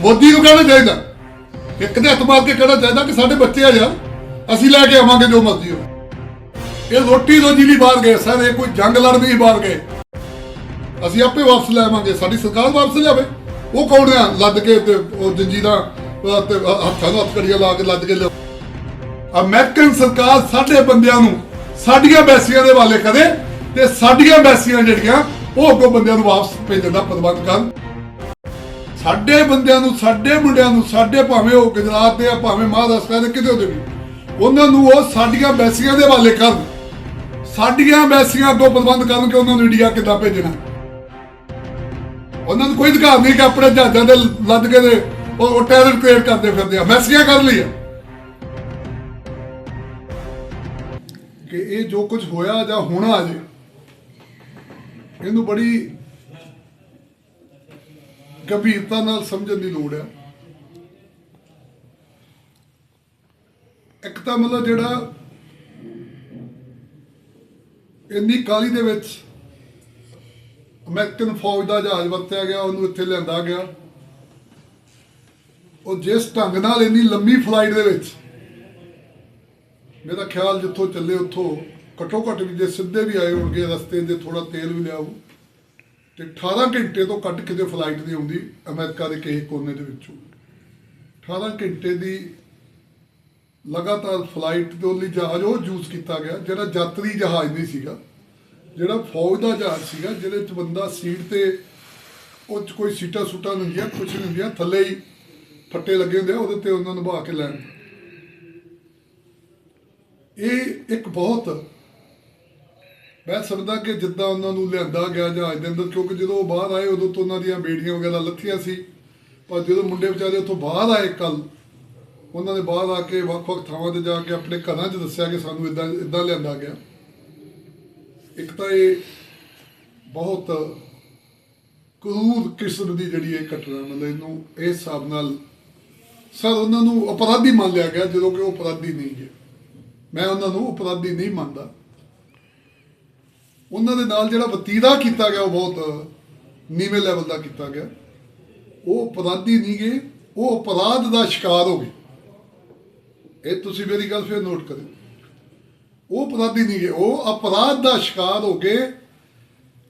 ਮੋਦੀ ਨੂੰ ਕਹਿਣਾ ਚਾਹੀਦਾ? ਇੱਕ ਦੇ ਹੱਥ ਮਾਰ ਕੇ ਕਹਿਣਾ ਚਾਹੀਦਾ ਕਿ ਸਾਡੇ ਬੱਚੇ ਆ ਯਾਰ ਅਸੀਂ ਲੈ ਕੇ ਆਵਾਂਗੇ ਜੋ ਮਰਜ਼ੀ ਹੋ ਇਹ ਰੋਟੀ ਰੋਜੀ ਲਈ ਬਾਹਰ ਗਏ, ਸਰ, ਇਹ ਕੋਈ ਜੰਗ ਲੜਨ ਲਈ ਬਾਹਰ ਗਏ। ਅਸੀਂ ਆਪੇ ਵਾਪਸ ਲੈ ਆਵਾਂਗੇ, ਸਾਡੀ ਸਰਕਾਰ ਵਾਪਸ ਲਿਆਵੇ। ਉਹ ਕੌਣ ਆ? ਲੱਦ ਕੇ ਤੇ ਉਹ ਜੰਜੀਰਾਂ ਅਹ, ਤੇ ਹੱਥਾਂ ਨੂੰ ਹੱਥਕੜੀਆਂ ਲਾ ਕੇ ਲੱਦ ਕੇ ਲਿਆਓ। ਅਮਰੀਕਨ ਸਰਕਾਰ ਸਾਡੇ ਬੰਦਿਆਂ ਨੂੰ, ਸਾਡੀਆਂ ਬੈਸੀਆਂ ਦੇ ਵਾਲੇ ਕਰੇ ਤੇ ਸਾਡੀਆਂ ਬੈਸੀਆਂ ਜਿਹੜੀਆਂ, ਉਹ ਅੱਗੋਂ ਬੰਦਿਆਂ ਨੂੰ ਵਾਪਸ ਭੇਜਣ ਦਾ ਪ੍ਰਬੰਧ ਕਰਨ। ਸਾਡੇ ਬੰਦਿਆਂ ਨੂੰ, ਸਾਡੇ ਮੁੰਡਿਆਂ ਨੂੰ, ਸਾਡੇ ਭਾਵੇਂ ਉਹ ਗੁਜਰਾਤ ਦੇ ਆ, ਭਾਵੇਂ ਮਹਾਰਾਸ਼ਟਰ ਦੇ ਕਿਤੇ ਉਹਦੇ ਵੀ। ਉਹਨਾਂ ਨੂੰ ਉਹ ਸਾਡੀਆਂ ਬੈਸੀਆਂ ਦੇ ਵਾਲੇ ਕਰਨ। ਸਾਡੀਆਂ ਬੈਸੀਆਂ ਤੋਂ ਪ੍ਰਬੰਧ ਕਰਨ ਕਿ ਉਹਨਾਂ ਨੂੰ ਇੰਡੀਆ ਕਿੱਦਾਂ ਭੇਜਣਾ। ਉਹਨਾਂ ਨੂੰ ਕੋਈ ਅਧਿਕਾਰ ਨਹੀਂ ਕਿ ਆਪਣੇ ਜਹਾਜ਼ਾਂ ਦੇ ਲੱਦ ਕੇ ਦੇ ਉਹ ਉਹ ਟੈਰਰ ਕ੍ਰੀਏਟ ਕਰਦੇ ਫਿਰਦੇ ਆ। ਮੈਸੀਆਂ ਕਰ ਲਈ ਆ। ਕਿ ਇਹ ਜੋ ਕੁਝ ਹੋਇਆ ਜਾਂ ਹੋਣਾ ਅਜੇ, ਇਹਨੂੰ ਬੜੀ ਗੰਭੀਰਤਾ ਨਾਲ ਸਮਝਣ ਦੀ ਲੋੜ ਹੈ ਇੱਕ ਤਾਂ ਮਤਲਬ ਜਿਹੜਾ ਇੰਨੀ ਕਾਲੀ ਦੇ ਵਿੱਚ ਅਮਰੀਕਨ ਫੌਜ ਦਾ ਜਹਾਜ਼ ਵਰਤਿਆ ਗਿਆ, ਉਹਨੂੰ ਇੱਥੇ ਲਿਆਂਦਾ ਗਿਆ। ਉਹ ਜਿਸ ਢੰਗ ਨਾਲ ਇੰਨੀ ਲੰਮੀ ਫਲਾਈਟ ਦੇ ਵਿੱਚ ਮੇਰਾ ਖਿਆਲ ਜਿੱਥੋਂ ਚੱਲੇ ਉੱਥੋਂ ਘੱਟੋ ਘੱਟ ਵੀ ਜੇ ਸਿੱਧੇ ਵੀ ਆਏ ਹੋਣਗੇ ਰਸਤੇ ਦੇ ਥੋੜਾ ਤੇਲ ਵੀ ਲਿਆਓ। ਤੇ 18 ਘੰਟੇ ਤੋਂ ਘੱਟ ਕਿਤੇ ਫਲਾਈਟ ਨਹੀਂ ਆਉਂਦੀ ਅਮਰੀਕਾ ਦੇ ਕਿਸੇ ਕੋਨੇ ਦੇ ਵਿੱਚੋਂ। 18 ਘੰਟੇ ਦੀ ਲਗਾਤਾਰ ਫਲਾਈਟ ਦੇ ਲਈ ਜਹਾਜ਼ ਉਹ ਯੂਜ਼ ਕੀਤਾ ਗਿਆ ਜਿਹੜਾ ਯਾਤਰੀ ਜਹਾਜ਼ ਨਹੀਂ ਸੀਗਾ, ਜਿਹੜਾ ਫੌਜ ਦਾ ਜਹਾਜ਼ ਸੀਗਾ, ਜਿਹਦੇ ਚ ਬੰਦਾ ਸੀਟ ਤੇ ਉਹ ਚ ਕੋਈ ਸੀਟਾਂ ਸੂਟਾਂ ਨਹੀਂ ਹੁੰਦੀਆਂ ਕੁਝ ਨਹੀਂ ਹੁੰਦੀਆਂ, ਥੱਲੇ ਹੀ ਫੱਟੇ ਲੱਗੇ ਹੁੰਦੇ ਆ, ਉਹਦੇ ਤੇ ਉਹਨਾਂ ਨੂੰ ਬਹਾ ਕੇ ਲੈਣ ਇਹ ਇੱਕ ਬਹੁਤ ਮੈਂ ਸਮਝਦਾ ਕਿ ਜਿੱਦਾਂ ਉਹਨਾਂ ਨੂੰ ਲਿਆਂਦਾ ਗਿਆ ਜਹਾਜ਼ ਦੇ ਅੰਦਰ, ਕਿਉਂਕਿ ਜਦੋਂ ਉਹ ਬਾਹਰ ਆਏ, ਉਦੋਂ ਤੋਂ ਉਹਨਾਂ ਦੀਆਂ ਬੇੜੀਆਂ ਵਗੈਰਾ ਲੱਥੀਆਂ ਸੀ। ਪਰ ਜਦੋਂ ਮੁੰਡੇ ਵਿਚਾਰੇ ਉੱਥੋਂ ਬਾਹਰ ਆਏ ਕੱਲ ਉਹਨਾਂ ਨੇ ਬਾਹਰ ਆ ਕੇ ਵੱਖ-ਵੱਖ ਥਾਵਾਂ ਤੇ ਜਾ ਕੇ ਆਪਣੇ ਘਰਾਂ 'ਚ ਦੱਸਿਆ ਕਿ ਸਾਨੂੰ ਇਦਾਂ ਇਦਾਂ ਲਿਆਂਦਾ ਗਿਆ। ਇੱਕ ਤਾਂ ਇਹ ਬਹੁਤ ਕਰੂਰ ਕਿਸਮ ਦੀ ਜਿਹੜੀ ਇਹ ਘਟਨਾ, ਮਤਲਬ ਇਹਨੂੰ ਇਸ ਹਿਸਾਬ ਨਾਲ ਸਰ, ਉਹਨਾਂ ਨੂੰ ਅਪਰਾਧੀ ਮੰਨ ਲਿਆ ਗਿਆ, ਜਦੋਂ ਕਿ ਉਹ ਅਪਰਾਧੀ ਨਹੀਂ ਹੈ। ਮੈਂ ਉਹਨਾਂ ਨੂੰ ਅਪਰਾਧੀ ਨਹੀਂ ਮੰਨਦਾ। ਉਹਨਾਂ ਦੇ ਨਾਲ ਜਿਹੜਾ ਵਤੀਰਾ ਕੀਤਾ ਗਿਆ, ਉਹ ਬਹੁਤ ਨੀਵੇਂ ਲੈਵਲ ਦਾ ਕੀਤਾ ਗਿਆ। ਉਹ ਅਪਰਾਧੀ ਨਹੀਂ ਗਏ, ਉਹ ਅਪਰਾਧ ਦਾ ਸ਼ਿਕਾਰ ਹੋ ਗਏ। ਇਹ ਤੁਸੀਂ ਮੇਰੀ ਗੱਲ ਫਿਰ ਨੋਟ ਕਰਿਓ। ਉਹ ਅਪਰਾਧੀ ਨਹੀਂ ਗਏ, ਉਹ ਅਪਰਾਧ ਦਾ ਸ਼ਿਕਾਰ ਹੋ ਗਏ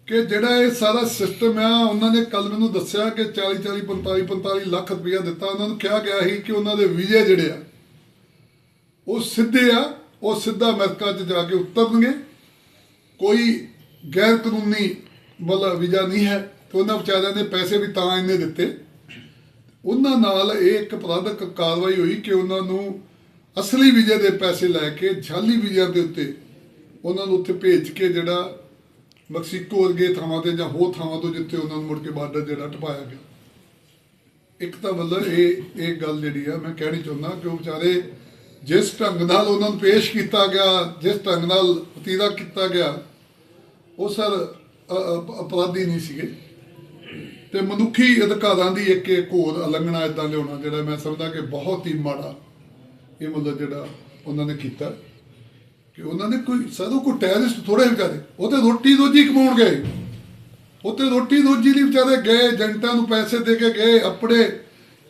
ਕਿ ਜਿਹੜਾ ਇਹ ਸਾਰਾ ਸਿਸਟਮ ਆ, ਉਹਨਾਂ ਨੇ ਕੱਲ ਮੈਨੂੰ ਦੱਸਿਆ ਕਿ 40 40 45 45 ਲੱਖ ਰੁਪਇਆ ਦਿੱਤਾ। ਉਹਨਾਂ ਨੂੰ ਕਿਹਾ ਗਿਆ ਸੀ ਕਿ ਉਹਨਾਂ ਦੇ ਵੀਜ਼ੇ ਜਿਹੜੇ ਆ, ਉਹ ਸਿੱਧੇ ਆ, ਉਹ ਸਿੱਧਾ ਅਮਰੀਕਾ 'ਚ ਜਾ ਕੇ ਉਤਰਨਗੇ। ਕੋਈ ਗੈਰ ਕਾਨੂੰਨੀ ਮਤਲਬ ਵੀਜ਼ਾ ਨਹੀਂ ਹੈ, ਤੇ ਉਹਨਾਂ ਵਿਚਾਰਿਆਂ ਨੇ ਪੈਸੇ ਵੀ ਤਾਂ ਇੰਨੇ ਦਿੱਤੇ। ਉਹਨਾਂ ਨਾਲ ਇਹ ਇੱਕ ਅਪਰਾਧਕ ਕਾਰਵਾਈ ਹੋਈ ਕਿ ਉਹਨਾਂ ਨੂੰ ਅਸਲੀ ਵੀਜ਼ੇ ਦੇ ਪੈਸੇ ਲੈ ਕੇ, ਜਾਲੀ ਵੀਜ਼ਿਆਂ ਦੇ ਉੱਤੇ ਉਹਨਾਂ ਨੂੰ ਉੱਥੇ ਭੇਜ ਕੇ ਜਿਹੜਾ ਮੈਕਸੀਕੋ ਵਰਗੇ ਥਾਵਾਂ ਤੇ ਜਾਂ ਹੋਰ ਥਾਵਾਂ ਤੋਂ ਜਿੱਥੇ ਉਹਨਾਂ ਨੂੰ ਮੁੜ ਕੇ ਬਾਰਡਰ ਜਿਹੜਾ ਟਪਾਇਆ ਗਿਆ। ਇੱਕ ਤਾਂ ਮਤਲਬ ਇਹ ਇਹ ਗੱਲ ਜਿਹੜੀ ਆ, ਮੈਂ ਕਹਿਣੀ ਚਾਹੁੰਦਾ ਕਿ ਉਹ ਵਿਚਾਰੇ ਜਿਸ ਢੰਗ ਨਾਲ ਉਹਨਾਂ ਨੂੰ ਪੇਸ਼ ਕੀਤਾ ਗਿਆ, ਜਿਸ ਢੰਗ ਨਾਲ ਵਤੀਰਾ ਕੀਤਾ ਗਿਆ ਉਹ ਸਰ ਅਪਰਾਧੀ ਨਹੀਂ ਸੀਗੇ। ਤੇ ਮਨੁੱਖੀ ਅਧਿਕਾਰਾਂ ਦੀ ਇੱਕ ਇੱਕ ਹੋਰ ਉਲੰਘਣਾ ਇਦਾਂ ਲਿਆਉਣਾ, ਜਿਹੜਾ ਮੈਂ ਸਮਝਦਾ ਕਿ ਬਹੁਤ ਹੀ ਮਾੜਾ ਇਹ ਮਤਲਬ ਜਿਹੜਾ ਉਹਨਾਂ ਨੇ ਕੀਤਾ। ਕਿ ਉਹਨਾਂ ਨੇ ਕੋਈ ਸਾਧੂ ਕੋਈ ਟੈਰਰਿਸਟ ਥੋੜੇ ਵਿਚਾਰੇ। ਉਹ ਤੇ ਰੋਟੀ ਰੋਜੀ ਕਮਾਉਣ ਗਏ। ਉਹ ਤੇ ਰੋਟੀ ਰੋਜੀ ਲਈ ਵਿਚਾਰੇ ਗਏ, ਏਜੰਟਾਂ ਨੂੰ ਪੈਸੇ ਦੇ ਕੇ ਗਏ, ਆਪਣੇ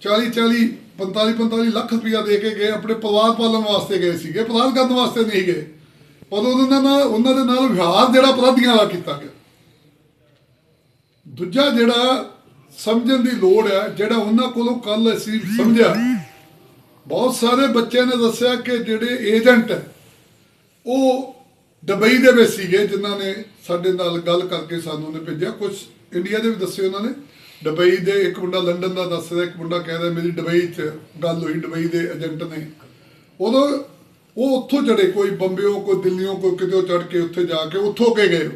40 40 45 45 ਲੱਖ ਰੁਪਇਆ ਦੇ ਕੇ ਗਏ, ਆਪਣੇ ਪਰਿਵਾਰ ਪਾਲਣ ਵਾਸਤੇ ਗਏ ਸੀਗੇ। ਪਰਿਵਾਰ ਕਰਨ ਵਾਸਤੇ ਨਹੀਂ ਗਏ। ਪਰ ਉਹਨਾਂ ਨਾਲ ਉਹਨਾਂ ਦੇ ਨਾਲ ਵਿਹਾਰ ਜਿਹੜਾ ਅਪਰਾਧੀਆਂ ਵਾਲਾ ਕੀਤਾ ਗਿਆ। ਦੂਜਾ ਜਿਹੜਾ ਸਮਝਣ ਦੀ ਲੋੜ ਹੈ, ਜਿਹੜਾ ਉਹਨਾਂ ਕੋਲੋਂ ਕੱਲ ਅਸੀਂ ਸਮਝਿਆ, ਬਹੁਤ ਸਾਰੇ ਬੱਚਿਆਂ ਨੇ ਦੱਸਿਆ ਕਿ ਜਿਹੜੇ ਏਜੰਟ ਉਹ ਦੁਬਈ ਦੇ ਵਿੱਚ ਸੀਗੇ, ਜਿਨ੍ਹਾਂ ਨੇ ਸਾਡੇ ਨਾਲ ਗੱਲ ਕਰਕੇ ਸਾਨੂੰ ਨੇ ਭੇਜਿਆ। ਕੁਝ ਇੰਡੀਆ ਦੇ ਵੀ ਦੱਸੇ ਉਹਨਾਂ ਨੇ। ਦੁਬਈ ਦੇ ਇੱਕ ਮੁੰਡਾ ਲੰਡਨ ਦਾ ਦੱਸ ਰਿਹਾ, ਇੱਕ ਮੁੰਡਾ ਕਹਿ ਰਿਹਾ, ਮੇਰੀ ਦੁਬਈ 'ਚ ਗੱਲ ਹੋਈ, ਦੁਬਈ ਦੇ ਏਜੰਟ ਨੇ। ਉਦੋਂ ਉਹ ਉੱਥੋਂ ਚੜੇ ਕੋਈ ਬੰਬਿਓ ਕੋਈ ਦਿੱਲੀੋਂ ਕੋਈ ਕਿਤੇ ਚੜ ਕੇ ਉੱਥੇ ਜਾ ਕੇ ਉੱਥੋਂ ਕੇ ਗਏ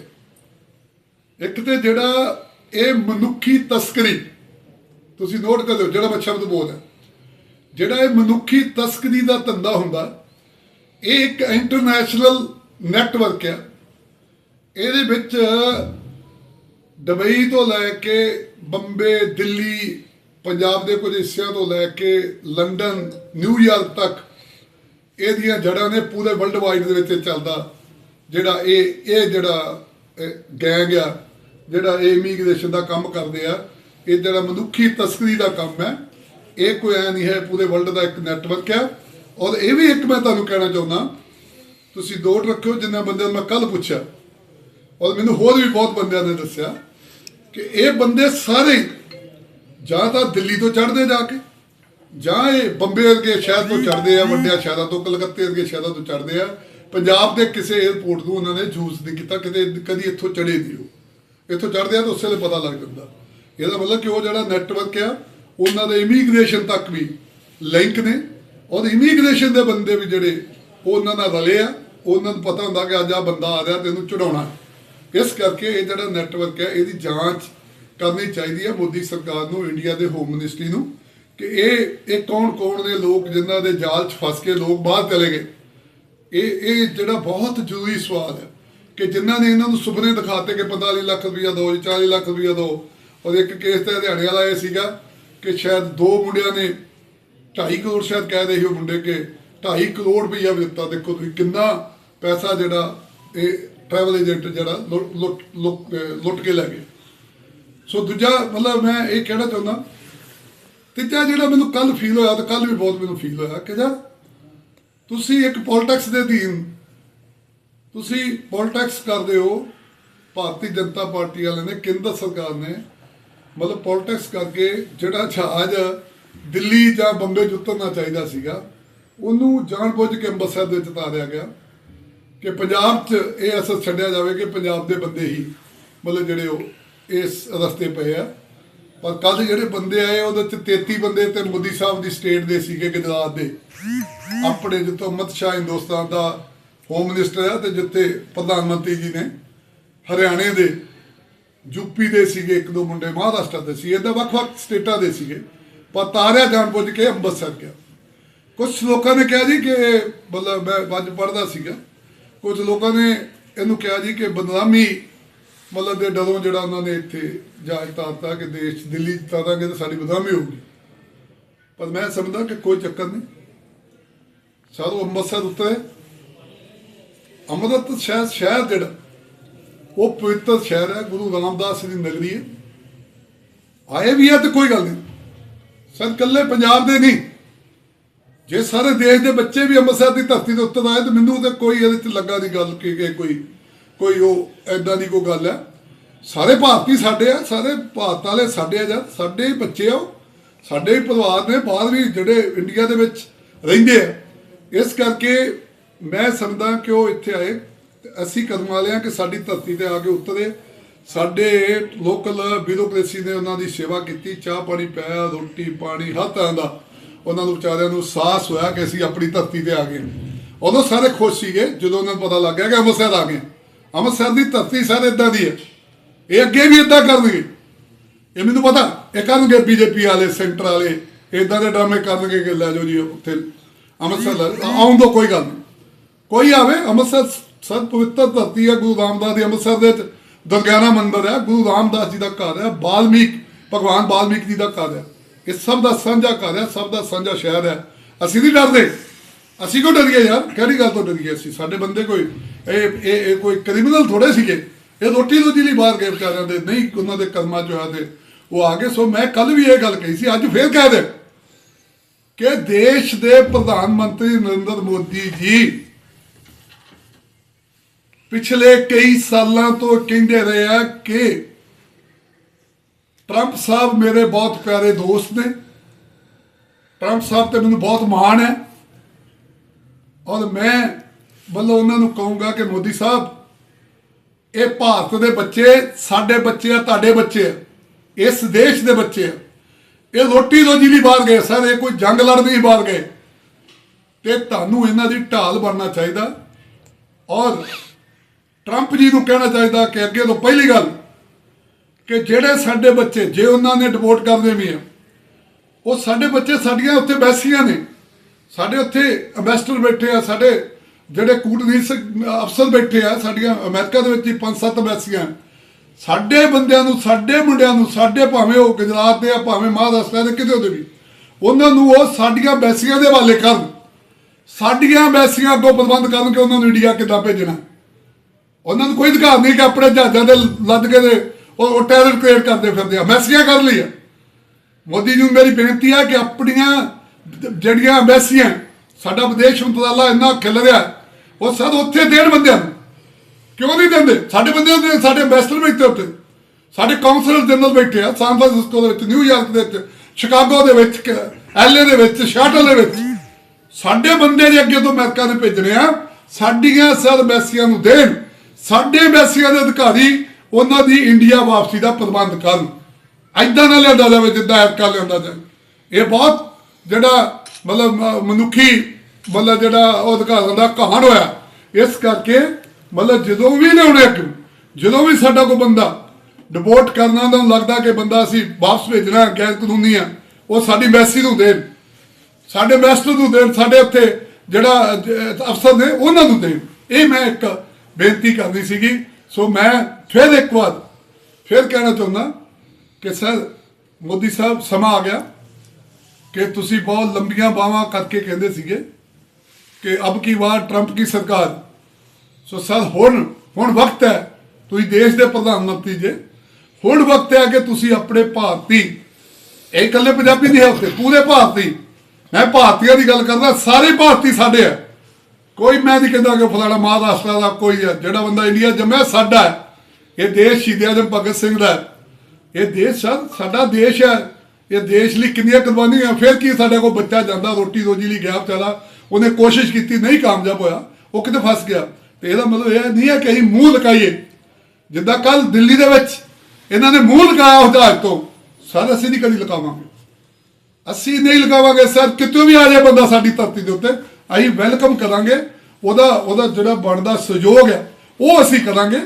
ਇੱਕ ਤੇ ਜਿਹੜਾ ਇਹ ਮਨੁੱਖੀ ਤਸਕਰੀ, ਤੁਸੀਂ ਨੋਟ ਕਰ ਲਿਓ, ਜਿਹੜਾ ਮੈਂ ਸ਼ਬਦ ਬੋਲਿਆ ਜਿਹੜਾ ਇਹ ਮਨੁੱਖੀ ਤਸਕਰੀ ਦਾ ਧੰਦਾ ਹੁੰਦਾ, ਇਹ ਇੱਕ ਇੰਟਰਨੈਸ਼ਨਲ ਨੈਟਵਰਕ ਆ। ਇਹਦੇ ਵਿੱਚ ਦੁਬਈ ਤੋਂ ਲੈ ਕੇ ਬੰਬੇ, ਦਿੱਲੀ, ਪੰਜਾਬ ਦੇ ਕੁਝ ਹਿੱਸਿਆਂ ਤੋਂ ਲੈ ਕੇ ਲੰਡਨ ਨਿਊਯਾਰਕ ਤੱਕ ਇਹਦੀਆਂ ਜੜਾਂ ਨੇ ਪੂਰੇ ਵਰਲਡ ਵਾਈਡ ਦੇ ਵਿੱਚ ਚੱਲਦਾ। ਜਿਹੜਾ ਇਹ ਇਹ ਜਿਹੜਾ ਗੈਂਗ ਆ, ਜਿਹੜਾ ਇਹ ਇਮੀਗ੍ਰੇਸ਼ਨ ਦਾ ਕੰਮ ਕਰਦੇ ਆ, ਇਹ ਜਿਹੜਾ ਮਨੁੱਖੀ ਤਸਕਰੀ ਦਾ ਕੰਮ ਹੈ, ਇਹ ਕੋਈ ਐ ਨਹੀਂ ਹੈ, ਪੂਰੇ ਵਰਲਡ ਦਾ ਇੱਕ ਨੈਟਵਰਕ ਹੈ ਔਰ ਇਹ ਵੀ ਇੱਕ ਮੈਂ ਤੁਹਾਨੂੰ ਕਹਿਣਾ ਚਾਹੁੰਦਾ, ਤੁਸੀਂ ਦੋਟ ਰੱਖਿਓ, ਜਿੰਨਾ ਬੰਦਿਆਂ ਨੂੰ ਮੈਂ ਕੱਲ ਪੁੱਛਿਆ, ਔਰ ਮੈਨੂੰ ਹੋਰ ਵੀ ਬਹੁਤ ਬੰਦਿਆਂ ਨੇ ਦੱਸਿਆ, ਕਿ ਇਹ ਬੰਦੇ ਸਾਰੇ ਜਾਂ ਤਾਂ ਦਿੱਲੀ ਤੋਂ ਚੜ੍ਹਦੇ ਜਾ ਕੇ ਜਾਂ ਇਹ ਬੰਬੇ ਵਰਗੇ ਸ਼ਹਿਰ ਤੋਂ ਚੜ੍ਹਦੇ ਆ ਵੱਡਿਆਂ ਸ਼ਹਿਰਾਂ ਤੋਂ ਕਲਕੱਤੇ ਵਰਗੇ ਸ਼ਹਿਰਾਂ ਤੋਂ ਚੜ੍ਹਦੇ ਆ ਪੰਜਾਬ ਦੇ ਕਿਸੇ 에ਅਰਪੋਰਟ ਤੋਂ ਉਹਨਾਂ ਨੇ ਯੂਜ਼ ਨਹੀਂ ਕੀਤਾ ਕਿਤੇ ਕਦੀ ਇੱਥੋਂ ਚੜੇ ਨਹੀਂ ਉਹ। ਇੱਥੋਂ ਚੜ੍ਹਦੇ ਆ ਤਾਂ ਉਸੇ ਵੇਲੇ ਪਤਾ ਲੱਗ ਜਾਂਦਾ। ਇਹਦਾ ਮਤਲਬ ਕਿ ਉਹ ਜਿਹੜਾ ਨੈਟਵਰਕ ਆ ਉਹਨਾਂ ਦੇ ਇਮੀਗ੍ਰੇਸ਼ਨ ਤੱਕ ਵੀ ਲਿੰਕ ਨੇ ਔਰ ਇਮੀਗ੍ਰੇਸ਼ਨ ਦੇ ਬੰਦੇ ਵੀ ਜਿਹੜੇ ਉਹ ਉਹਨਾਂ ਨਾਲ ਰਲੇ ਆ ਉਹਨਾਂ ਨੂੰ ਪਤਾ ਹੁੰਦਾ ਕਿ ਅੱਜ ਆ ਬੰਦਾ ਆ ਰਿਹਾ ਤੇ ਇਹਨੂੰ ਚੜਾਉਣਾ ਇਸ ਕਰਕੇ ਇਹ ਜਿਹੜਾ ਨੈਟਵਰਕ ਹੈ ਇਹਦੀ ਜਾਂਚ ਕਰਨੀ ਚਾਹੀਦੀ ਹੈ ਮੋਦੀ ਸਰਕਾਰ ਨੂੰ ਇੰਡੀਆ ਦੇ ਹੋਮ ਮਿਨਿਸਟਰੀ ਨੂੰ। ਕਿ ਇਹ ਇਹ ਕੌਣ ਕੌਣ ਦੇ ਲੋਕ ਜਿਨ੍ਹਾਂ ਦੇ ਜਾਲ 'ਚ ਫਸ ਕੇ ਲੋਕ ਬਾਹਰ ਚਲੇ ਗਏ? ਇਹ ਇਹ ਜਿਹੜਾ ਬਹੁਤ ਜ਼ਰੂਰੀ ਸਵਾਲ ਹੈ ਕਿ ਜਿਨ੍ਹਾਂ ਨੇ ਇਹਨਾਂ ਨੂੰ ਸੁਪਨੇ ਦਿਖਾਤੇ ਕਿ 45 ਲੱਖ ਰੁਪਈਆ ਦਿਓ ਜੀ 40 ਲੱਖ ਰੁਪਇਆ ਦਿਓ ਔਰ ਇੱਕ ਕੇਸ ਤੇ ਹਰਿਆਣੇ ਵਾਲਾ ਇਹ ਸੀਗਾ ਕਿ ਸ਼ਾਇਦ ਦੋ ਮੁੰਡਿਆਂ ਨੇ 2.5 ਕਰੋੜ ਸ਼ਾਇਦ ਕਹਿ ਰਹੇ ਹੋ ਮੁੰਡੇ ਕਿ 2.5 ਕਰੋੜ ਰੁਪਈਆ ਵੀ ਦਿੱਤਾ। ਦੇਖੋ ਤੁਸੀਂ ਕਿੰਨਾ ਪੈਸਾ ਜਿਹੜਾ ਇਹ ਟਰੈਵਲ ਏਜੰਟ ਜਿਹੜਾ ਲੁੱਟ ਲੁੱਟ ਲੁੱਟ ਕੇ ਲੈ ਗਏ। ਸੋ ਦੂਜਾ ਮਤਲਬ ਮੈਂ ਇਹ ਕਹਿਣਾ ਚਾਹੁੰਦਾ ਤੀਜਾ ਜਿਹੜਾ ਮੈਨੂੰ ਕੱਲ ਫੀਲ ਹੋਇਆ ਤੇ ਕੱਲ ਵੀ ਬਹੁਤ ਮੈਨੂੰ ਫੀਲ ਹੋਇਆ, ਕਿ ਯਾਰ ਤੁਸੀਂ ਇੱਕ ਪੋਲਿਟਿਕਸ ਦੇ ਅਧੀਨ ਤੁਸੀਂ ਪੋਲਿਟਿਕਸ ਕਰਦੇ ਹੋ, ਭਾਰਤੀ ਜਨਤਾ ਪਾਰਟੀ ਵਾਲਿਆਂ ਨੇ, ਕੇਂਦਰ ਸਰਕਾਰ ਨੇ, ਮਤਲਬ ਪੋਲਿਟਿਕਸ ਕਰਕੇ ਜਿਹੜਾ ਜਹਾਜ਼ ਦਿੱਲੀ ਜਾਂ ਬੰਬੇ 'ਚ ਉਤਰਨਾ ਚਾਹੀਦਾ ਸੀਗਾ, ਉਹਨੂੰ ਜਾਣਬੁੱਝ ਕੇ ਅੰਮ੍ਰਿਤਸਰ ਦੇ ਵਿੱਚ ਤਾਰਿਆ ਗਿਆ ਕਿ ਪੰਜਾਬ 'ਚ ਇਹ ਅਸਰ ਛੱਡਿਆ ਜਾਵੇ ਕਿ ਪੰਜਾਬ ਦੇ ਬੰਦੇ ਹੀ, ਮਤਲਬ ਜਿਹੜੇ ਉਹ ਇਸ ਰਸਤੇ ਪਏ ਆ। ਪਰ ਕੱਲ ਜਿਹੜੇ ਬੰਦੇ ਆਏ, ਉਹਦੇ 'ਚ 33 ਬੰਦੇ ਤੇ ਮੋਦੀ ਸਾਹਿਬ ਦੀ ਸਟੇਟ ਦੇ ਸੀਗੇ ਗੁਜਰਾਤ ਦੇ। ਆਪਣੇ ਜਿੱਥੋਂ ਅਮਿਤ ਸ਼ਾਹ ਹਿੰਦੁਸਤਾਨ ਦਾ ਹੋਮ ਮਿਨਿਸਟਰ ਹੈ ਤੇ ਜਿੱਥੇ ਪ੍ਰਧਾਨ ਮੰਤਰੀ ਜੀ ਨੇ ਹਰਿਆਣੇ ਦੇ ਯੂਪੀ ਦੇ ਸੀਗੇ, ਇੱਕ ਦੋ ਮੁੰਡੇ ਮਹਾਰਾਸ਼ਟਰ ਦੇ ਸੀ ਇਹਦਾ ਵੱਖ-ਵੱਖ ਸਟੇਟਾਂ ਦੇ ਸੀਗੇ। ਪਰ ਤਾਰਿਆ ਜਾਣ ਬੁੱਝ ਕੇ ਅੰਮ੍ਰਿਤਸਰ ਗਿਆ। ਕੁਝ ਲੋਕਾਂ ਨੇ ਕਿਹਾ ਜੀ ਕਿ ਮਤਲਬ ਮੈਂ ਅੱਜ ਪੜਦਾ ਸੀਗਾ ਕੁਝ ਲੋਕਾਂ ਨੇ ਇਹਨੂੰ ਕਿਹਾ ਜੀ ਕਿ ਬਦਨਾਮੀ ਮਤਲਬ ਦੇ ਡਰੋਂ ਜਿਹੜਾ ਉਹਨਾਂ ਨੇ ਇੱਥੇ ਜਹਾਜ਼ ਤਾਰਤਾ ਕਿ ਦੇਸ਼ 'ਚ ਦਿੱਲੀ ਤਾਰਾਂਗੇ ਤਾਂ ਸਾਡੀ ਬਦਨਾਮੀ ਹੋਊਗੀ। ਪਰ ਮੈਂ ਸਮਝਦਾ ਕਿ ਕੋਈ ਚੱਕਰ ਨਹੀਂ। ਸਾਰੂ ਅੰਮ੍ਰਿਤਸਰ ਉੱਤੇ ਅੰਮ੍ਰਿਤ ਸ਼ਹਿਰ ਸ਼ਹਿਰ ਜਿਹੜਾ, ਉਹ ਪਵਿੱਤਰ ਸ਼ਹਿਰ ਹੈ। ਗੁਰੂ ਰਾਮਦਾਸ ਦੀ ਨਗਰੀ ਹੈ। ਆਏ ਵੀ ਹੈ ਤੇ ਕੋਈ ਗੱਲ ਨਹੀਂ। ਸਰ ਕੱਲੇ ਪੰਜਾਬ ਦੇ ਨਹੀਂ। ਜੇ ਸਾਰੇ ਦੇਸ਼ ਦੇ ਬੱਚੇ ਵੀ ਅੰਮ੍ਰਿਤਸਰ ਦੀ ਧਰਤੀ 'ਤੇ ਉੱਤੇ ਆਏ ਤਾਂ ਮੈਨੂੰ ਤੇ ਕੋਈ ਇਹਦੇ ਚ ਲੱਗਾ ਦੀ ਗੱਲ ਕਿ ਕਿ ਕੋਈ ਕੋਈ ਉਹ ਐਦਾਂ ਦੀ ਕੋਈ ਗੱਲ ਹੈ। ਸਾਰੇ ਭਾਰਤੀ ਸਾਡੇ ਆ, ਸਾਰੇ ਭਾਰਤ ਵਾਲੇ ਸਾਡੇ ਆ ਜਾਂ ਸਾਡੇ ਹੀ ਬੱਚੇ ਆ ਉਹ। ਸਾਡੇ ਹੀ ਪਰਿਵਾਰ ਨੇ ਬਾਹਰ ਵੀ ਜਿਹੜੇ ਇੰਡੀਆ ਦੇ ਵਿੱਚ ਰਹਿੰਦੇ ਆ। ਇਸ ਕਰਕੇ ਮੈਂ ਸਮਝਦਾ ਕਿ ਉਹ ਇੱਥੇ ਆਏ। ਅਸੀਂ ਕਦਮ ਵਾਲੇ ਆ ਕਿ ਸਾਡੀ ਧਰਤੀ ਤੇ ਆ ਕੇ ਉਤਰੇ। ਸਾਡੇ ਲੋਕਲ ਬਿਊਰੋਕ੍ਰੇਸੀ ਨੇ ਉਹਨਾਂ ਦੀ ਸੇਵਾ ਕੀਤੀ। ਚਾਹ ਪਾਣੀ ਪਿਆ, ਰੋਟੀ ਪਾਣੀ, ਹਰ ਤਰ੍ਹਾਂ ਦਾ ਉਹਨਾਂ ਨੂੰ ਵਿਚਾਰਿਆਂ ਨੂੰ ਸਾਹਸ ਹੋਇਆ ਕਿ ਅਸੀਂ ਆਪਣੀ ਧਰਤੀ ਤੇ ਆ ਗਏ। ਉਦੋਂ ਸਾਰੇ ਖੁਸ਼ ਸੀਗੇ ਜਦੋਂ ਉਹਨਾਂ ਨੂੰ ਪਤਾ ਲੱਗ ਗਿਆ ਕਿ ਅੰਮ੍ਰਿਤਸਰ ਆ ਗਏ। ਅੰਮ੍ਰਿਤਸਰ ਦੀ ਧਰਤੀ ਸਰ ਇਦਾਂ ਦੀ ਹੈ। ਇਹ ਅੱਗੇ ਵੀ ਇਦਾਂ ਕਰਨਗੇ। ਇਹ ਮੈਨੂੰ ਪਤਾ, ਇਹ ਕਰਨਗੇ ਬੀਜੇਪੀ ਵਾਲੇ, ਸੈਂਟਰ ਵਾਲੇ ਇਦਾਂ ਦੇ ਡਰਾਮੇ ਕਰਨਗੇ ਕਿ ਲੈ ਜਾਓ ਜੀ, ਉੱਥੇ ਅੰਮ੍ਰਿਤਸਰ ਲੈ- ਆਉਣ ਦੋ, ਕੋਈ ਗੱਲ ਨਹੀਂ। ਕੋਈ ਆਵੇ, ਅੰਮ੍ਰਿਤਸਰ ਸਤ ਪਵਿੱਤਰ ਧਰਤੀ ਹੈ, ਗੁਰੂ ਰਾਮਦਾਸ ਦੀ ਅੰਮ੍ਰਿਤਸਰ ਦੇ ਵਿੱਚ। ਦੁਰਗਿਆਨਾ ਮੰਦਿਰ ਹੈ, ਗੁਰੂ ਰਾਮਦਾਸ ਜੀ ਦਾ ਘਰ ਹੈ, ਬਾਲਮੀਕ, ਭਗਵਾਨ ਬਾਲਮੀਕ ਜੀ ਦਾ ਘਰ ਹੈ। ਇਹ ਸਭ ਦਾ ਸਾਂਝਾ ਘਰ ਹੈ, ਸਭ ਦਾ ਸਾਂਝਾ ਸ਼ਹਿਰ ਹੈ। ਅਸੀਂ ਨਹੀਂ ਡਰਦੇ। ਅਸੀਂ ਕਿਉਂ ਡਰੀਏ ਯਾਰ? ਕਿਹੜੀ ਗੱਲ ਤੋਂ ਡਰੀਏ ਅਸੀਂ? ਸਾਡੇ ਬੰਦੇ ਕੋਈ, ਇਹ ਇਹ ਕੋਈ ਕ੍ਰਿਮੀਨਲ ਥੋੜੇ ਸੀਗੇ। ਇਹ ਰੋਟੀ ਰੋਜੀ ਲਈ ਬਾਹਰ ਗਏ ਵਿਚਾਰਿਆਂ ਦੇ। ਨਹੀਂ, ਉਹਨਾਂ ਦੇ ਕਦਮਾਂ ਚ ਹੋਇਆ ਤੇ ਉਹ ਆ ਗਏ। ਸੋ ਮੈਂ ਕੱਲ ਵੀ ਇਹ ਗੱਲ ਕਹੀ ਸੀ, ਅੱਜ ਫੇਰ ਕਹਿ ਦੇ ਕਿ ਦੇਸ਼ ਦੇ ਪ੍ਰਧਾਨ ਮੰਤਰੀ ਨਰਿੰਦਰ ਮੋਦੀ ਜੀ ਪਿਛਲੇ ਕਈ ਸਾਲਾਂ ਤੋਂ ਕਹਿੰਦੇ ਰਹੇ ਆ ਕਿ ਟਰੰਪ ਸਾਹਿਬ ਮੇਰੇ ਬਹੁਤ ਪਿਆਰੇ ਦੋਸਤ ਨੇ। ਟਰੰਪ ਸਾਹਿਬ ਤੇ ਮੈਨੂੰ ਬਹੁਤ ਮਾਣ ਹੈ। ਔਰ ਮੈਂ ਵੱਲੋਂ ਉਹਨਾਂ ਨੂੰ ਕਹੂੰਗਾ ਕਿ ਮੋਦੀ ਸਾਹਿਬ, ਇਹ ਭਾਰਤ ਦੇ ਬੱਚੇ, ਸਾਡੇ ਬੱਚੇ ਆ, ਤੁਹਾਡੇ ਬੱਚੇ ਆ, ਇਸ ਦੇਸ਼ ਦੇ ਬੱਚੇ ਆ। ਇਹ ਰੋਟੀ ਰੋਜੀ ਲਈ ਬਾਹਰ ਗਏ ਸਰ ਇਹ ਕੋਈ ਜੰਗ ਲੜਨ ਨਹੀਂ ਬਾਹਰ ਗਏ। ਤੇ ਤੁਹਾਨੂੰ ਇਹਨਾਂ ਦੀ ਢਾਲ ਬਣਨਾ ਚਾਹੀਦਾ। ਔਰ ਟਰੰਪ ਜੀ ਨੂੰ ਕਹਿਣਾ ਚਾਹੀਦਾ ਕਿ ਅੱਗੇ ਤੋਂ ਪਹਿਲੀ ਗੱਲ ਕਿ ਜਿਹੜੇ ਸਾਡੇ ਬੱਚੇ, ਜੇ ਉਹਨਾਂ ਨੇ ਡਿਪੋਰਟ ਕਰਦੇ ਵੀ ਆ, ਉਹ ਸਾਡੇ ਬੱਚੇ ਸਾਡੀਆਂ ਉੱਥੇ ਬੈਸੀਆਂ ਨੇ। ਸਾਡੇ ਉੱਥੇ ਐਮਬੈਸਡਰ ਬੈਠੇ ਆ, ਸਾਡੇ ਜਿਹੜੇ ਕੂਟਨੀਤਿਕ ਅਫਸਰ ਬੈਠੇ ਆ, ਸਾਡੀਆਂ ਅਮਰੀਕਾ ਦੇ ਵਿੱਚ ਹੀ ਪੰਜ ਸੱਤ ਬੈਸੀਆਂ ਸਾਡੇ ਬੰਦਿਆਂ ਨੂੰ, ਸਾਡੇ ਮੁੰਡਿਆਂ ਨੂੰ, ਸਾਡੇ ਭਾਵੇਂ ਉਹ ਗੁਜਰਾਤ ਦੇ ਆ, ਭਾਵੇਂ ਮਹਾਰਾਸ਼ਟਰ ਦੇ ਕਿਤੇ ਉਹਦੇ ਵੀ, ਉਹਨਾਂ ਨੂੰ ਉਹ ਸਾਡੀਆਂ ਬੈਸੀਆਂ ਦੇ ਹਵਾਲੇ ਕਰਨ। ਸਾਡੀਆਂ ਬੈਸੀਆਂ ਅੱਗੋਂ ਪ੍ਰਬੰਧ ਕਰਨ ਕਿ ਉਹਨਾਂ ਨੂੰ ਇੰਡੀਆ ਕਿੱਦਾਂ ਭੇਜਣਾ। ਉਹਨਾਂ ਨੂੰ ਕੋਈ ਅਧਿਕਾਰ ਨਹੀਂ ਕਿ ਆਪਣੇ ਜਹਾਜ਼ਾਂ ਦੇ ਲੱਦ ਕੇ ਦੇ ਉਹ ਉਹ ਟੈਰਰ ਕ੍ਰੀਏਟ ਕਰਦੇ ਫਿਰਦੇ ਆ। ਮੈਸੀਆਂ ਕਰ ਲਈ ਆ ਮੋਦੀ ਜੀ ਨੂੰ ਮੇਰੀ ਬੇਨਤੀ ਆ ਕਿ ਆਪਣੀਆਂ ਜਿਹੜੀਆਂ ਐਮਬੈਸੀਆਂ ਸਾਡਾ ਵਿਦੇਸ਼ ਮੰਤਰਾਲਾ ਇੰਨਾ ਖਿਲ ਰਿਹਾ ਉਹ ਸਦ ਉੱਥੇ ਦੇਣ ਬੰਦਿਆਂ ਨੂੰ। ਕਿਉਂ ਨਹੀਂ ਦਿੰਦੇ? ਸਾਡੇ ਬੰਦਿਆਂ ਦੇ, ਸਾਡੇ ਐਮਬੈਸਡਰ ਬੈਠੇ ਉੱਥੇ। ਸਾਡੇ ਕਾਉਂਸਲਰ ਜਨਰਲ ਬੈਠੇ ਆ, ਸਾਨ ਫਰਾਂਸਿਸਕੋ ਦੇ ਵਿੱਚ ਨਿਊਯਾਰਕ ਦੇ ਵਿੱਚ, ਸ਼ਿਕਾਗੋ ਦੇ ਵਿੱਚ ਐਲਏ ਦੇ ਵਿੱਚ, ਸ਼ਾਟਲ ਦੇ ਵਿੱਚ। ਸਾਡੇ ਬੰਦੇ ਦੇ ਅੱਗੇ ਤੋਂ ਅਮਰੀਕਾ ਨੇ ਭੇਜਣੇ ਆ, ਸਾਡੀਆਂ ਸਰ ਐਮਬੈਸੀਆਂ ਨੂੰ ਦੇਣ। ਸਾਡੇ ਐਮਬੈਸੀਆਂ ਦੇ ਅਧਿਕਾਰੀ, ਉਹਨਾਂ ਦੀ ਇੰਡੀਆ ਵਾਪਸੀ ਦਾ ਪ੍ਰਬੰਧ ਕਰਨ। ਐਦਾਂ ਨਾ ਲਿਆਂਦਾ ਜਾਵੇ, ਜਿੱਦਾਂ ਐਤਕਾ ਲਿਆਂਦਾ ਜਾਵੇ। ਇਹ ਬਹੁਤ ਜਿਹੜਾ ਮਤਲਬ ਮਨੁੱਖੀ ਮਤਲਬ ਜਿਹੜਾ ਉਹ ਅਧਿਕਾਰਾਂ ਦਾ ਕਹਾਣ ਹੋਇਆ। ਇਸ ਕਰਕੇ ਮਤਲਬ ਜਦੋਂ ਵੀ ਲਿਆਉਣੇ ਅੱਗੇ, ਜਦੋਂ ਵੀ ਸਾਡਾ ਕੋਈ ਬੰਦਾ ਡਿਪੋਰਟ ਕਰਨਾ ਤਾਂ ਲੱਗਦਾ ਕਿ ਬੰਦਾ ਅਸੀਂ ਵਾਪਸ ਭੇਜਣਾ, ਗੈਰ ਕਾਨੂੰਨੀ ਆ, ਉਹ ਸਾਡੀ ਮੈਸੀ ਨੂੰ ਦੇਣ। ਸਾਡੇ ਮੈਸਟਰ ਨੂੰ ਦੇਣ, ਸਾਡੇ ਉੱਥੇ ਜਿਹੜਾ ਅਫਸਰ ਨੇ, ਉਹਨਾਂ ਨੂੰ ਦੇਣ। ਇਹ ਮੈਂ ਇੱਕ ਬੇਨਤੀ ਕਰਨੀ ਸੀਗੀ। ਸੋ ਮੈਂ ਫਿਰ ਇੱਕ ਵਾਰ ਫਿਰ ਕਹਿਣਾ ਚਾਹੁੰਦਾ ਕਿ ਸਰ, ਮੋਦੀ ਸਾਹਿਬ ਸਮਾਂ ਆ ਗਿਆ। ਕਿ ਤੁਸੀਂ ਬਹੁਤ ਲੰਬੀਆਂ ਬਾਹਾਂ ਕਰਕੇ ਕਹਿੰਦੇ ਸੀਗੇ ਕਿ ਅਬ ਕੀ ਵਾਰ ਟਰੰਪ ਕੀ ਸਰਕਾਰ। ਸੋ ਸਰ ਹੁਣ ਹੁਣ ਵਕਤ ਹੈ। ਤੁਸੀਂ ਦੇਸ਼ ਦੇ ਪ੍ਰਧਾਨ ਮੰਤਰੀ ਜੇ। ਹੁਣ ਵਕਤ ਹੈ ਕਿ ਤੁਸੀਂ ਆਪਣੇ ਭਾਰਤੀ, ਇਹ ਇਕੱਲੇ ਪੰਜਾਬੀ ਨਹੀਂ ਹੈ ਉੱਥੇ, ਪੂਰੇ ਭਾਰਤੀ। ਮੈਂ ਭਾਰਤੀਆਂ ਦੀ ਗੱਲ ਕਰਦਾ, ਸਾਰੇ ਭਾਰਤੀ ਸਾਡੇ ਆ ਕੋਈ ਮੈਂ ਨਹੀਂ ਕਹਿੰਦਾ ਕਿ ਫਲਾਣਾ ਮਹਾਰਾਸ਼ਟਰ ਦਾ ਕੋਈ ਹੈ, ਜਿਹੜਾ ਬੰਦਾ ਇੰਡੀਆ ਜੰਮਿਆ, ਸਾਡਾ ਹੈ। ਇਹ ਦੇਸ਼ ਸ਼ਹੀਦ ਆਜਮ ਭਗਤ ਸਿੰਘ ਦਾ ਇਹ ਦੇਸ਼ ਸਾ- ਸਾਡਾ ਦੇਸ਼ ਹੈ। ਇਹ ਦੇਸ਼ ਲਈ ਕਿੰਨੀਆਂ ਕੁਰਬਾਨੀਆਂ ਫਿਰ ਕੀ ਸਾਡੇ ਕੋਲ ਬੱਚਾ ਜਾਂਦਾ, ਰੋਟੀ ਰੋਜੀ ਲਈ ਗਿਆ ਵਿਚਾਰਾ ਉਹਨੇ ਕੋਸ਼ਿਸ਼ ਕੀਤੀ, ਨਹੀਂ ਕਾਮਯਾਬ ਹੋਇਆ। ਉਹ ਕਿਤੇ ਫਸ ਗਿਆ। ਤੇ ਇਹਦਾ ਮਤਲਬ ਇਹ ਨਹੀਂ ਹੈ ਕਿ ਅਸੀਂ ਮੂੰਹ ਲਕਾਈਏ। ਜਿੱਦਾਂ ਕੱਲ ਦਿੱਲੀ ਦੇ ਵਿੱਚ ਇਹਨਾਂ ਨੇ ਮੂੰਹ ਲਗਾਇਆ ਹਦਾਇਤ ਤੋਂ, ਸਰ, ਅਸੀਂ ਨਹੀਂ ਕਦੀ ਲਗਾਵਾਂਗੇ। ਅਸੀਂ ਨਹੀਂ ਲਗਾਵਾਂਗੇ, ਸਰ, ਕਿਤੋਂ ਵੀ ਆ ਜਾਏ ਬੰਦਾ ਸਾਡੀ ਧਰਤੀ ਦੇ ਉੱਤੇ, ਅਸੀਂ ਵੈਲਕਮ ਕਰਾਂਗੇ। ਉਹਦਾ ਉਹਦਾ ਜਿਹੜਾ ਬਣਦਾ ਸਹਿਯੋਗ ਹੈ, ਉਹ ਅਸੀਂ ਕਰਾਂਗੇ।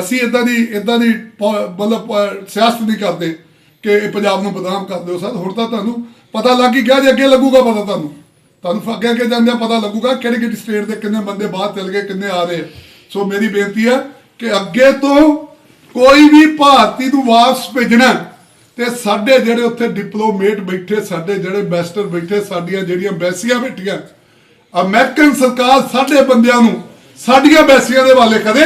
ਅਸੀਂ ਇਦਾਂ ਦੀ ਇਦਾਂ ਦੀ ਪ- ਮਤਲਬ ਸਿਆਸਤ ਨਹੀਂ ਕਰਦੇ। ਕਿ ਪੰਜਾਬ ਨੂੰ ਬਦਨਾਮ ਕਰਦੇ ਹੋ ਸਰ। ਹੁਣ ਤਾਂ ਤੁਹਾਨੂੰ ਪਤਾ ਲੱਗ ਹੀ ਗਿਆ ਜੇ ਅੱਗੇ ਲੱਗੂਗਾ ਪਤਾ ਤੁਹਾਨੂੰ। ਤੁਹਾਨੂੰ ਅੱਗੇ ਅੱਗੇ ਜਾਂਦਿਆਂ ਪਤਾ ਲੱਗੂਗਾ ਕਿਹੜੀ ਕਿਹੜੀ ਸਟੇਟ ਦੇ ਕਿੰਨੇ ਬੰਦੇ ਬਾਹਰ ਚਲ ਗਏ, ਕਿੰਨੇ ਆ ਰਹੇ ਸੋ ਮੇਰੀ ਬੇਨਤੀ ਹੈ ਕਿ ਅੱਗੇ ਤੋਂ ਕੋਈ ਵੀ ਭਾਰਤੀ ਨੂੰ ਵਾਪਸ ਭੇਜਣਾ ਤੇ ਸਾਡੇ ਜਿਹੜੇ ਉੱਥੇ ਡਿਪਲੋਮੇਟ ਬੈਠੇ, ਸਾਡੇ ਜਿਹੜੇ ਐਮਬੈਸਡਰ ਬੈਠੇ, ਸਾਡੀਆਂ ਜਿਹੜੀਆਂ ਬੈਸੀਆਂ ਬੈਠੀਆਂ ਅਮਰੀਕਨ ਸਰਕਾਰ ਸਾਡੇ ਬੰਦਿਆਂ ਨੂੰ, ਸਾਡੀਆਂ ਬੈਸੀਆਂ ਦੇ ਵਾਲੇ ਕਰੇ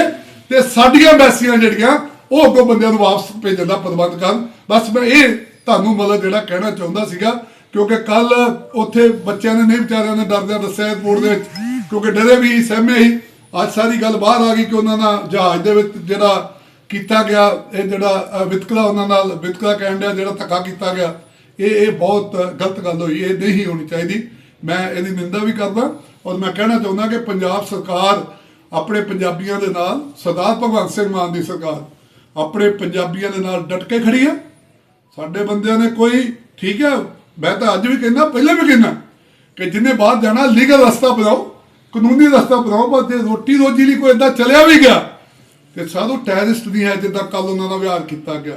ਤੇ ਸਾਡੀਆਂ ਬੈਸੀਆਂ ਜਿਹੜੀਆਂ, ਉਹ ਅੱਗੋਂ ਬੰਦਿਆਂ ਨੂੰ ਵਾਪਸ ਭੇਜਣ ਦਾ ਪ੍ਰਬੰਧ ਕਰਨ। ਬਸ ਮੈਂ ਇਹ ਤੁਹਾਨੂੰ ਮਤਲਬ ਜਿਹੜਾ ਕਹਿਣਾ ਚਾਹੁੰਦਾ ਸੀਗਾ ਕਿਉਂਕਿ ਕੱਲ ਉੱਥੇ ਬੱਚਿਆਂ ਨੇ ਨਹੀਂ ਵਿਚਾਰਿਆਂ ਨੇ ਡਰਦਿਆਂ ਦੱਸਿਆ 에어ਪੋਰਟ ਦੇ ਵਿੱਚ ਕਿਉਂਕਿ ਡਰੇ ਵੀ ਸਹਿਮੇ ਸੀ। ਅੱਜ ਸਾਰੀ ਗੱਲ ਬਾਹਰ ਆ ਗਈ ਕਿ ਉਹਨਾਂ ਦਾ ਜਹਾਜ਼ ਦੇ ਵਿੱਚ ਜਿਹੜਾ ਕੀਤਾ ਗਿਆ ਇਹ ਜਿਹੜਾ ਅ, ਵਿਤਕਰਾ ਉਹਨਾਂ ਨਾਲ ਵਿਤਕਰਾ ਕਹਿਣ ਡਿਆ ਜਿਹੜਾ ਧੱਕਾ ਕੀਤਾ ਗਿਆ। ਇਹ ਇਹ ਬਹੁਤ ਗਲਤ ਗੱਲ ਹੋਈ ਇਹ ਨਹੀਂ ਹੋਣੀ ਚਾਹੀਦੀ। ਮੈਂ ਇਹਦੀ ਨਿੰਦਾ ਵੀ ਕਰਦਾ ਔਰ ਮੈਂ ਕਹਿਣਾ ਚਾਹੁੰਦਾ ਕਿ ਪੰਜਾਬ ਸਰਕਾਰ ਆਪਣੇ ਪੰਜਾਬੀਆਂ ਦੇ ਨਾਲ ਸਰਦਾਰ ਭਗਵੰਤ ਸਿੰਘ ਮਾਨ ਦੀ ਸਰਕਾਰ ਆਪਣੇ ਪੰਜਾਬੀਆਂ ਦੇ ਨਾਲ ਡਟ ਕੇ ਖੜੀ ਹੈ। ਸਾਡੇ ਬੰਦਿਆਂ ਨੇ ਕੋਈ, ਠੀਕ ਹੈ, ਮੈਂ ਤਾਂ ਅੱਜ ਵੀ ਕਹਿੰਦਾ, ਪਹਿਲਾਂ ਵੀ ਕਹਿੰਦਾ ਕਿ ਜਿੰਨੇ ਬਾਹਰ ਜਾਣਾ ਲੀਗਲ ਰਸਤਾ ਬਣਾਓ, ਕਾਨੂੰਨੀ ਰਸਤਾ ਬਣਾਓ ਪਰ ਜੇ ਰੋਟੀ ਰੋਜੀ ਲਈ ਕੋਈ ਏਦਾਂ ਚਲਿਆ ਵੀ ਗਿਆ, ਤੇ ਸਾਧੂ ਟੈਰਰਿਸਟ ਨਹੀਂ ਹੈ ਜਿੱਦਾਂ ਕੱਲ ਉਹਨਾਂ ਦਾ ਵਿਹਾਰ ਕੀਤਾ ਗਿਆ।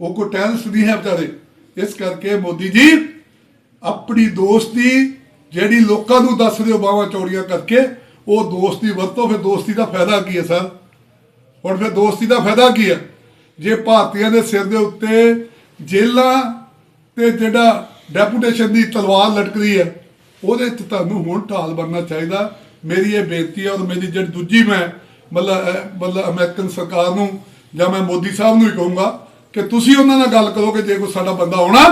ਉਹ ਕੋਈ ਟੈਰਰਿਸਟ ਨਹੀਂ ਹੈ ਵਿਚਾਰੇ। ਇਸ ਕਰਕੇ ਮੋਦੀ ਜੀ, ਆਪਣੀ ਦੋਸਤੀ ਜਿਹੜੀ ਲੋਕਾਂ ਨੂੰ ਦੱਸ ਦਿਓ ਬਾਹਾਂ ਚੌੜੀਆਂ ਕਰਕੇ, ਉਹ ਦੋਸਤੀ ਵਰਤੋ, ਫਿਰ ਦੋਸਤੀ ਦਾ ਫਾਇਦਾ ਕੀ ਹੈ, ਸਰ? ਹੁਣ ਫਿਰ ਦੋਸਤੀ ਦਾ ਫਾਇਦਾ ਕੀ ਹੈ? ਜੇ ਭਾਰਤੀਆਂ ਦੇ ਸਿਰ ਦੇ ਉੱਤੇ ਜੇਲਾਂ ਤੇ ਜਿਹੜਾ ਡੈਪੂਟੇਸ਼ਨ ਦੀ ਤਲਵਾਰ ਲਟਕ ਰਹੀ ਹੈ, ਉਹਦੇ ਤੇ ਤੁਹਾਨੂੰ ਹੁਣ ਢਾਲ ਬਣਨਾ ਚਾਹੀਦਾ। ਮੇਰੀ ਇਹ ਬੇਨਤੀ ਹੈ ਔਰ ਮੇਰੀ ਜਿਹੜੀ ਦੂਜੀ ਮੈਂ, ਮਤਲਬ ਮਤਲਬ ਅਮਰੀਕਨ ਸਰਕਾਰ ਨੂੰ ਜਾਂ ਮੈਂ ਮੋਦੀ ਸਾਹਿਬ ਨੂੰ ਹੀ ਕਹੂੰਗਾ ਕਿ ਤੁਸੀਂ ਉਹਨਾਂ ਨਾਲ ਗੱਲ ਕਰੋ ਕਿ ਜੇ ਕੋਈ ਸਾਡਾ ਬੰਦਾ ਆਉਣਾ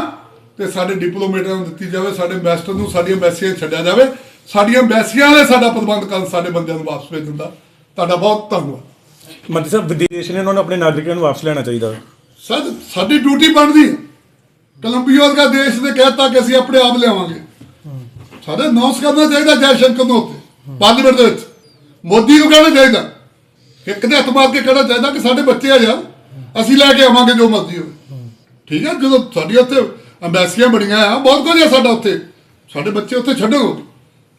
ਤੇ ਸਾਡੇ ਡਿਪਲੋਮੇਟਾਂ ਨੂੰ ਦਿੱਤੀ ਜਾਵੇ, ਸਾਡੇ ਐਮਬੈਸਡਰ ਨੂੰ, ਸਾਡੀਆਂ ਐਮਬੈਸੀਆਂ ਛੱਡਿਆ ਜਾਵੇ। ਸਾਡੀਆਂ ਐਮਬੈਸੀਆਂ ਵਾਲੇ ਸਾਡਾ ਪ੍ਰਬੰਧ ਕਰਨ, ਸਾਡੇ ਬੰਦਿਆਂ ਨੂੰ ਵਾਪਸ ਭੇਜਣ ਦਾ। ਤੁਹਾਡਾ ਬਹੁਤ ਧੰਨਵਾਦ। ਮੰਤਰੀ ਸਾਹਿਬ, ਵਿਦੇਸ਼ ਨੇ ਉਹਨਾਂ ਨੂੰ ਆਪਣੇ ਨਾਗਰਿਕਾਂ ਨੂੰ ਵਾਪਸ ਲੈਣਾ ਚਾਹੀਦਾ। ਹੈ ਸਰ ਸਾਡੀ ਡਿਊਟੀ ਬਣਦੀ ਹੈ। ਕੋਲੰਬੀਆ ਦਾ ਦੇਸ਼ ਨੇ ਕਹਿਤਾ ਕਿ ਅਸੀਂ ਆਪਣੇ ਆਪ ਲਿਆਵਾਂਗੇ। ਸਾਡੇ ਅਨਾਉਂਸ ਕਰਨਾ ਚਾਹੀਦਾ ਜੈ ਸ਼ੰਕਰ ਨੂੰ ਉੱਤੇ ਪਾਰਲੀਮੈਂਟ ਦੇ ਵਿੱਚ। ਮੋਦੀ ਨੂੰ ਕਹਿਣਾ ਚਾਹੀਦਾ ਇੱਕ ਦੇ ਹੱਥ ਮਾਰ ਕੇ ਕਹਿਣਾ ਚਾਹੀਦਾ ਕਿ ਸਾਡੇ ਬੱਚੇ ਆ ਯਾਰ ਅਸੀਂ ਲੈ ਕੇ ਆਵਾਂਗੇ ਜੋ ਮਰਜ਼ੀ ਹੋਵੇ। ਠੀਕ ਹੈ ਜਦੋਂ ਸਾਡੀ ਉੱਥੇ ਅੰਬੈਸੀਆਂ ਬਣੀਆਂ ਆ ਬਹੁਤ ਕੁਝ ਆ ਸਾਡਾ ਉੱਥੇ। ਸਾਡੇ ਬੱਚੇ ਉੱਥੇ ਛੱਡੋ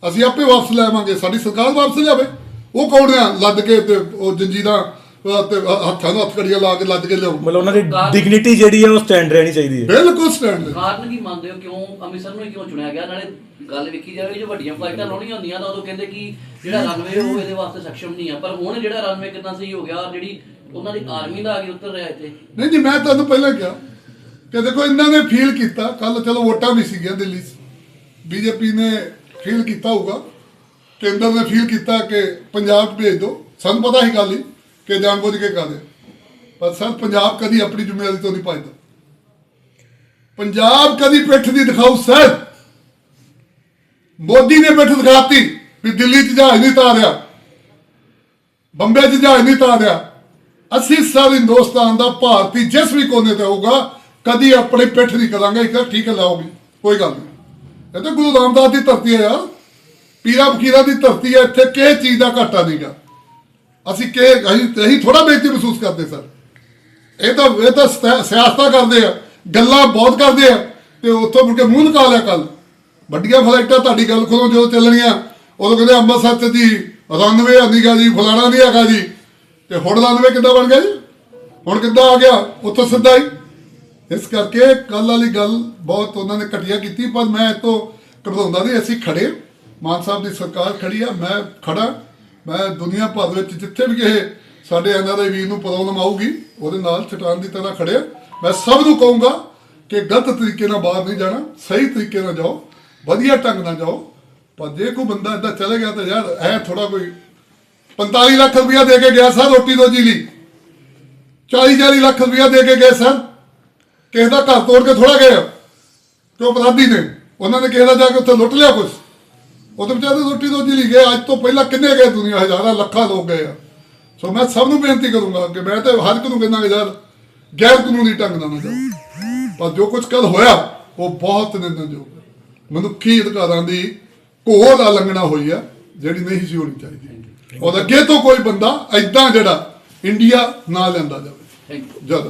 ਅਸੀਂ ਆਪੇ ਵਾਪਸ ਲੈ ਆਵਾਂਗੇ। ਸਾਡੀ ਸਰਕਾਰ ਵਾਪਸ ਲਿਆਵੇ। ਉਹ ਕੌਣ ਆ? ਲੱਦ ਕੇ ਤੇ ਉਹ ਜੰਜੀਰਾਂ ਅਹ, ਤੇ ਹੱਥਾਂ ਨੂੰ ਹੱਥ ਕੜੀਆਂ ਲਾ ਕੇ ਲੱਦ ਕੇ ਲਿਆਓ ਮਤਲਬ ਉਹਨਾਂ ਦੀ ਡਿਗਨਿਟੀ ਜਿਹੜੀ ਹੈ ਉਹ ਸਟੈਂਡ ਰਹਿਣੀ ਚਾਹੀਦੀ ਹੈ। ਬਿਲਕੁਲ ਸਟੈਂਡ ਕਾਰਨ ਕੀ ਮੰਨਦੇ ਹੋ? ਕਿਉਂ ਅੰਮ੍ਰਿਤਸਰ ਨੂੰ ਕਿਉਂ ਚੁਣਿਆ ਗਿਆ? ਨਾਲੇ ਗੱਲ ਵੇਖੀ ਜਾਵੇ ਜੋ ਵੱਡੀਆਂ ਫਲਾਈਟਾਂ ਲਾਉਣੀਆਂ ਹੁੰਦੀਆਂ ਤਾਂ ਉਦੋਂ ਕਹਿੰਦੇ ਕਿ ਜਿਹੜਾ ਰਨਵੇ ਉਹ ਇਹਦੇ ਵਾਸਤੇ ਸક્ષਮ ਨਹੀਂ ਆ। ਪਰ ਹੁਣ ਜਿਹੜਾ ਰਨਵੇ ਕਿੰਨਾ ਸਹੀ ਹੋ ਗਿਆ ਔਰ ਜਿਹੜੀ ਉਹਨਾਂ ਦੀ ਆਰਮੀ ਦਾ ਆ ਕੇ ਉਤਰ ਰਿਹਾ ਇੱਥੇ। ਨਹੀਂ ਜੀ ਮੈਂ ਤੁਹਾਨੂੰ ਪਹਿਲਾਂ ਕਿਹਾ ਕਿ ਦੇਖੋ ਇਹਨਾਂ ਨੇ ਫੀਲ ਕੀਤਾ। ਕੱਲ ਚਲੋ ਵੋਟਾਂ ਵੀ ਸੀਗੀਆਂ ਦਿੱਲੀ 'ਚ। ਬੀਜੇਪੀ ਨੇ ਫੀਲ ਕੀਤਾ ਹੋਊਗਾ। ਕੇਂਦਰ ਨੇ ਫੀਲ ਕੀਤਾ ਕਿ ਪੰਜਾਬ ਭੇਜ ਦਿਓ। ਸਾਨੂੰ ਪਤਾ ਹੀ ਗੱਲ ਹੀ। ਕਿ ਜਾਣ, ਬੁੱਝ ਕੇ ਕਰਦੇ ਪਰ ਸਰ ਪੰਜਾਬ ਕਦੀ ਆਪਣੀ ਜ਼ਿੰਮੇਵਾਰੀ ਤੋਂ ਨਹੀਂ ਭੱਜਦਾ। ਪੰਜਾਬ ਕਦੀ ਪਿੱਠ ਦੀ ਦਿਖਾਉ ਸਰ। ਮੋਦੀ ਨੇ ਪਿੱਠ ਦਿਖਾਤੀ ਵੀ ਦਿੱਲੀ 'ਚ ਜਹਾਜ਼ ਨਹੀਂ ਤਾਰਿਆ ਬੰਬੇ 'ਚ ਜਹਾਜ਼ ਨਹੀਂ ਤਾਰਿਆ। ਅਸੀਂ ਸਭ ਹਿੰਦੁਸਤਾਨ ਦਾ ਭਾਰਤੀ ਜਿਸ ਵੀ ਕੋਨੇ ਤੇ ਹੋਊਗਾ ਕਦੀ ਆਪਣੀ ਪਿੱਠ ਨਹੀਂ ਕਰਾਂਗੇ। ਇੱਕ ਠੀਕ ਹੈ ਲਾਓਗੇ ਕੋਈ ਗੱਲ ਨਹੀਂ। ਇਹ ਤਾਂ ਗੁਰੂ ਰਾਮਦਾਸ ਦੀ ਧਰਤੀ ਹੈ ਯਾਰ। ਪੀਰਾ ਫਕੀਰਾਂ ਦੀ ਧਰਤੀ ਹੈ ਇੱਥੇ ਕਿਸੇ ਚੀਜ਼ ਦਾ ਘਾਟਾ ਨਹੀਂਗਾ ਅਸੀਂ ਕਿ ਅਸੀਂ ਅਸੀਂ ਥੋੜਾ ਬੇਇੱਜ਼ਤੀ ਮਹਿਸੂਸ ਕਰਦੇ ਸਰ। ਇਹ ਤਾਂ ਇਹ ਤਾਂ ਸਿਆ- ਸਿਆਸਤਾਂ ਕਰਦੇ ਆ, ਗੱਲਾਂ ਬਹੁਤ ਕਰਦੇ ਆ, ਤੇ ਉੱਥੋਂ ਮੁੜ ਕੇ ਮੂੰਹ ਨਿਕਾਲ ਲਿਆ ਕੱਲ ਵੱਡੀਆਂ ਫਲਾਈਟਾਂ ਤੁਹਾਡੀ ਗੱਲ ਖੋਲੋ ਜਦੋਂ ਚੱਲਣੀਆਂ, ਉਦੋਂ ਕਹਿੰਦੇ ਅੰਮ੍ਰਿਤਸਰ ਚ ਜੀ ਰਨਵੇ ਆਂਦੀਗਾ ਜੀ, ਫਲਾਣਾ ਨਹੀਂ ਹੈਗਾ ਜੀ। ਤੇ ਹੁਣ ਰਨਵੇ ਕਿੱਦਾਂ ਬਣ ਗਿਆ ਜੀ? ਹੁਣ ਕਿੱਦਾਂ ਆ ਗਿਆ? ਉੱਥੋਂ ਸਿੱਧਾ ਹੀ। ਇਸ ਕਰਕੇ ਕੱਲ ਵਾਲੀ ਗੱਲ ਬਹੁਤ ਉਹਨਾਂ ਨੇ ਘਟੀਆ ਕੀਤੀ, ਪਰ ਮੈਂ ਇਹ ਤੋਂ ਘਬਰਾਉਂਦਾ ਨਹੀਂ, ਅਸੀਂ ਖੜੇ ਮਾਨ ਸਾਹਿਬ ਦੀ ਸਰਕਾਰ ਖੜੀ ਆ, ਮੈਂ ਖੜਾ ਮੈਂ ਦੁਨੀਆ ਭਰ ਵਿੱਚ ਜਿੱਥੇ ਵੀ ਇਹ ਸਾਡੇ ਐਨਆਰਆਈ ਵੀਰ ਨੂੰ ਪ੍ਰੋਬਲਮ ਆਊਗੀ, ਉਹਦੇ ਨਾਲ ਚਟਾਨ ਦੀ ਤਰ੍ਹਾਂ ਖੜਿਆ ਮੈਂ ਸਭ ਨੂੰ ਕਹੂੰਗਾ ਕਿ ਗਲਤ ਤਰੀਕੇ ਨਾਲ ਬਾਹਰ ਨਹੀਂ ਜਾਣਾ, ਸਹੀ ਤਰੀਕੇ ਨਾਲ ਜਾਓ, ਵਧੀਆ ਢੰਗ ਨਾਲ ਜਾਓ। ਪਰ ਜੇ ਕੋਈ ਬੰਦਾ ਏਦਾਂ ਚਲੇ ਗਿਆ ਤਾਂ ਯਾਰ ਐ ਥੋੜਾ ਕੋਈ 45 ਲੱਖ ਰੁਪਇਆ ਦੇ ਕੇ ਗਿਆ ਸਰ ਰੋਟੀ ਰੋਜੀ ਲਈ। 40 40 ਲੱਖ ਰੁਪਇਆ ਦੇ ਕੇ ਗਏ ਸਰ। ਕਿਸੇ ਦਾ ਘਰ ਤੋੜ ਕੇ ਥੋੜਾ ਗਏ ਤੇ ਅਪਰਾਧੀ ਨੇ? ਉਹਨਾਂ ਨੇ ਕਿਸੇ ਦਾ ਜਾ ਕੇ ਉੱਥੇ ਲੁੱਟ ਲਿਆ ਕੁਛ? ਉਹ ਤਾਂ ਵਿਚਾਰੇ ਰੋਟੀ ਰੋਜੀ ਲਈ ਗਏ ਅੱਜ ਤੋਂ ਪਹਿਲਾਂ ਕਿੰਨੇ ਗਏ ਦੁਨੀਆ ਹਜ਼ਾਰਾਂ ਲੱਖਾਂ ਲੋਕ ਗਏ ਆ। ਸੋ ਮੈਂ ਸਭ ਨੂੰ ਬੇਨਤੀ ਕਰੂੰਗਾ ਕਿ ਮੈਂ ਤੇ ਹਰ ਇੱਕ ਨੂੰ ਕਹਿੰਦਾ ਕਿ ਯਾਰ ਗੈਰ ਕਾਨੂੰਨੀ ਢੰਗ ਨਾਲ ਨਾ ਜਾਓ। ਪਰ ਜੋ ਕੁਝ ਕੱਲ ਹੋਇਆ ਉਹ ਬਹੁਤ ਨਿੰਦਣਯੋਗ ਮਨੁੱਖੀ ਅਧਿਕਾਰਾਂ ਦੀ ਘੋਰ ਉਲੰਘਣਾ ਹੋਈ ਆ ਜਿਹੜੀ ਨਹੀਂ ਸੀ ਹੋਣੀ ਚਾਹੀਦੀ। ਔਰ ਅੱਗੇ ਤੋਂ ਕੋਈ ਬੰਦਾ ਐਦਾਂ ਜਿਹੜਾ ਇੰਡੀਆ ਨਾ ਲੈਂਦਾ ਜਾਵੇ। ਥੈਂਕ ਯੂ ਜ਼ਿਆਦਾ